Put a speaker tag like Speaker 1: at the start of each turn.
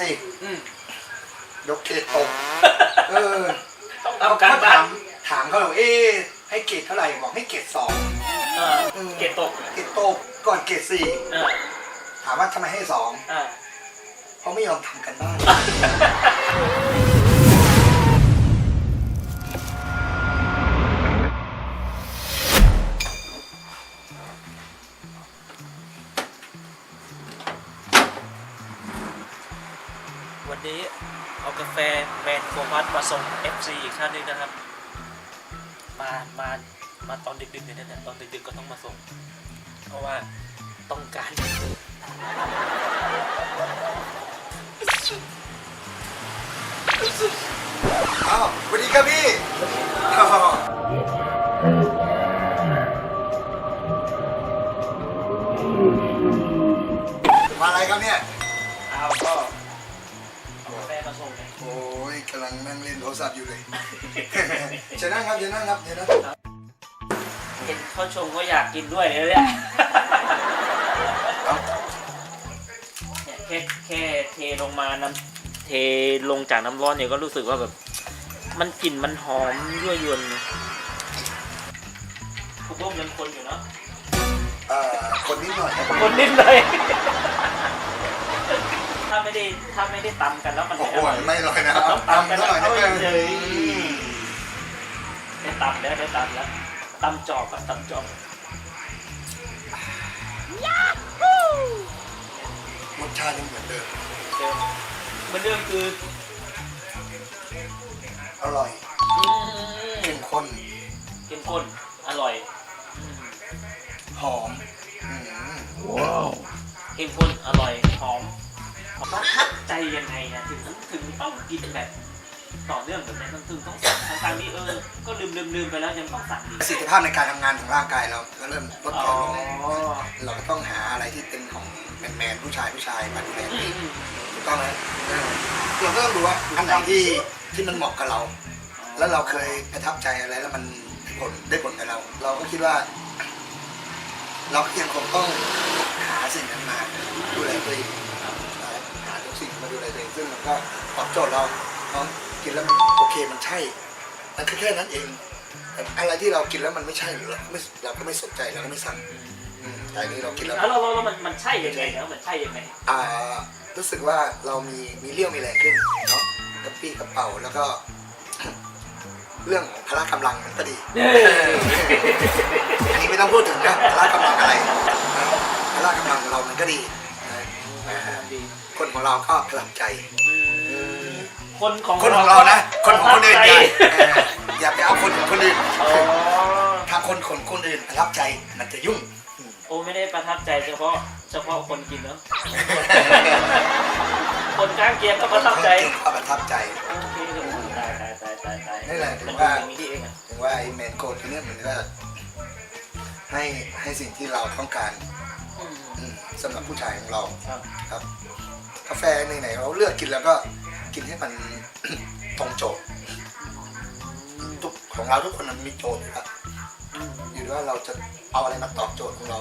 Speaker 1: สิ
Speaker 2: อืม
Speaker 1: ยกเกรดตกเออ
Speaker 2: ต้องทำการบ้า
Speaker 1: ถานมถามเขาเอ๊ะให้เกรดเท่าไหร่บอกให้เกรดสอง
Speaker 2: เออเก็บตก
Speaker 1: เกรดตกก่อนเกรดสี่
Speaker 2: เออ
Speaker 1: ถามว่าทำไมให้สอง
Speaker 2: เออ
Speaker 1: เพราะไม่ยอมทำกันบ้าน
Speaker 2: วันนี้เอากาแฟแมนโฟมัสมาส่ง FC อีกท่านหนึงนะครับ มามามาตอนดึกๆเนี่ยนะตอนดึกๆก็ต้องมาส่ง เพราะว่าต้องการ
Speaker 1: อ้าวสวัสดีครับพี่อ้าวมาอะไรครับเนี่ย
Speaker 2: เอาก็เอา กาแฟมาส่งไง
Speaker 1: โอ้ยกำลังนั่งเล่นโทรศัพท์อยู่เลย เชิญนั่งครับเชิญนั่งครับเชิญนั่ง
Speaker 2: เห็นเขาชงก็อยากกินด้วยเลยเนี่ย
Speaker 1: เอา
Speaker 2: เนี่ยแค่แค่เทลงมาน้ำเทลงจากน้ำร้อนเนี่ยก็รู้สึกว่าแบบ มันกลิ่นมันหอมยั่วยวนคุณต้มยังคนอยู่เนาะ
Speaker 1: เอ่อคนนิดหน่อยครับ
Speaker 2: คนนิดเลย ถ้าไม่ได้ถ้าไม่ได้ตำกันแล้วมัน
Speaker 1: โอ้
Speaker 2: ไม่
Speaker 1: โห
Speaker 2: อร่อย
Speaker 1: ไม่เลยนะ
Speaker 2: ต้อง
Speaker 1: ตาม
Speaker 2: ตำกัน
Speaker 1: หน่อย
Speaker 2: เอา
Speaker 1: นะ
Speaker 2: เฉย
Speaker 1: อืม
Speaker 2: ได้ตำแล้วได้ตำแล้วตำจอกกับตำจอก
Speaker 1: รสชาติยังเหมือนเดิม
Speaker 2: เดิมเหมันเรื่องคือ
Speaker 1: อร่อย
Speaker 2: อืม
Speaker 1: เข้มข้น
Speaker 2: เข้มข้นอร่อยอืม
Speaker 1: หอมอืม
Speaker 2: เข้มข้นอร่อยหอม ประทับใจยังไงนะถึงถึงต้องกินแบบต่อเนื่องแบบนี้มันถึงต้องสั่งทางๆที่เออ ก็ลืมลืมลืมไปแล้วยังต้องสั่งอีก
Speaker 1: ประสิทธิภาพในการทำงานของร่างกายเราก็เริ่มลด
Speaker 2: อ๋
Speaker 1: ท
Speaker 2: อ
Speaker 1: อนลงเราก็ต้องหาอะไรที่เป็นของแมนๆผู้ชายผู้ชายมาดูแล
Speaker 2: อืมอืม
Speaker 1: ถูกต้องไหมเออเราก็ต้องดูว่าอันไหนที่ที่มันเหมาะกับเรา แล้วเราเคยประทับใจอะไรแล้วมันได้ผลได้ผลกับเรา เราก็คิดว่า เราก็ยังคงต้องหาสิ่งนั้นมาดูแลตัวเองหาทุก สิ่งมาดูแลตัวเองซึ่งมันก็ตอบโจทย์เราเนาะกินแล้วมันโอเคมันใช่มันแค่นั้นเองแต่อะไรที่เรากินแล้วมันไม่ใช่หรือเราไม่เราก็ไม่สนใจเราก็ไม่สั่งอืมแต่อันนี้เรากินแล้ว
Speaker 2: แล้วเราเราเรามันมันใช่ยังไงแล้วมันใช่ยังไง
Speaker 1: อ่ารู้สึกว่าเรามีมีเรี่ยวมีแรงขึ้นเนาะกระปี้กระเป๋าแล้วก็ เรื่องของพละกำลังมันก็ดีอันนี้ไม่ต้องพูดถึงนะพละกำลังอะไรนะพละกำลังเรามันก็ดีนะ คนของเราก็ประทับใจ
Speaker 2: คนของ
Speaker 1: คนของเรานะ คนของคนอื่นอย่า
Speaker 2: ประทับใจ
Speaker 1: เอออย่าไปเอาคนของคนอื่น
Speaker 2: อ๋อ
Speaker 1: ถ้าคนของคนอื่นประทับใจมันจะยุ่ง
Speaker 2: โอ้ไม่ได้ประทับใจเฉพาะเฉพาะคนกินเนาะคนข้างเคียงก็ประทับใจ
Speaker 1: คนก็ประทับใจ
Speaker 2: โอเคตายตายตายตายตาย
Speaker 1: นี่แหละถือ
Speaker 2: มัน
Speaker 1: ว่า
Speaker 2: เป็นอย่างนี้ที่เองอะ
Speaker 1: ถึงว่าไอ้แมนโกดตัวเนี้ยมันก็ให้ให้สิ่งที่เราต้องการ
Speaker 2: อืม
Speaker 1: อืม สำหรับผู้ชายของเรา
Speaker 2: ครับ
Speaker 1: ครับ กาแฟไหนๆเราเลือกกินแล้วก็กินให้มัน ตรงโจทย์ทุกของเราทุกคนมันมีโจทย์อยู่ครับ
Speaker 2: อืม
Speaker 1: อยู่ที่ว่าเราจะเอาอะไรมาตอบโจทย์ของเรา